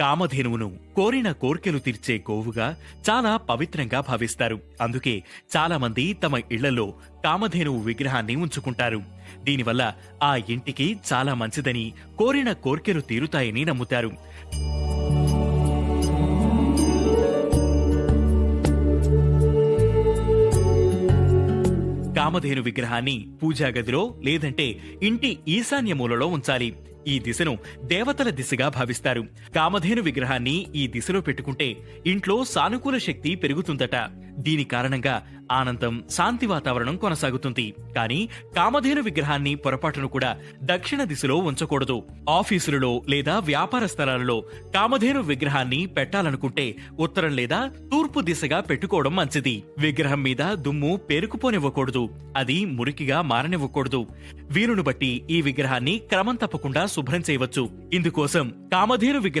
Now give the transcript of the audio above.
కామధేనువును కోరిన కోర్కెలు తీర్చే గోవుగా చాలా పవిత్రంగా భావిస్తారు. అందుకే చాలా మంది తమ ఇళ్ళలో కామధేనువు విగ్రహాన్ని ఉంచుకుంటారు. దీనివల్ల ఆ ఇంటికి చాలా మంచిదని కోరిన కోర్కెలు తీరుతాయని నమ్ముతారు. కామధేను విగ్రహాన్ని పూజా గదిలో లేదంటే ఇంటి ఈశాన్య మూలలో ఉంచాలి. ఈ దిశను దేవతల దిశగా భావిస్తారు. కామధేను విగ్రహాన్ని ఈ దిశలో పెట్టుకుంటే ఇంట్లో సానుకూల శక్తి పెరుగుతుందట. దీని కారణంగా ఆనందం శాంతి వాతావరణం కొనసాగుతుంది. కానీ కామధేను విగ్రహాన్ని పొరపాటును కూడా దక్షిణ దిశలో ఉంచకూడదు. ఆఫీసులలో లేదా వ్యాపార స్థలాలలో కామధేను విగ్రహాన్ని పెట్టాలనుకుంటే ఉత్తరం లేదా తూర్పు దిశగా పెట్టుకోవడం మంచిది. విగ్రహం మీద దుమ్ము పేరుకుపోనివ్వకూడదు. అది మురికిగా మారనివ్వకూడదు. వీలును బట్టి ఈ విగ్రహాన్ని క్రమం తప్పకుండా శుభ్రం చేయవచ్చు. ఇందుకోసం కామధేను విగ్రహం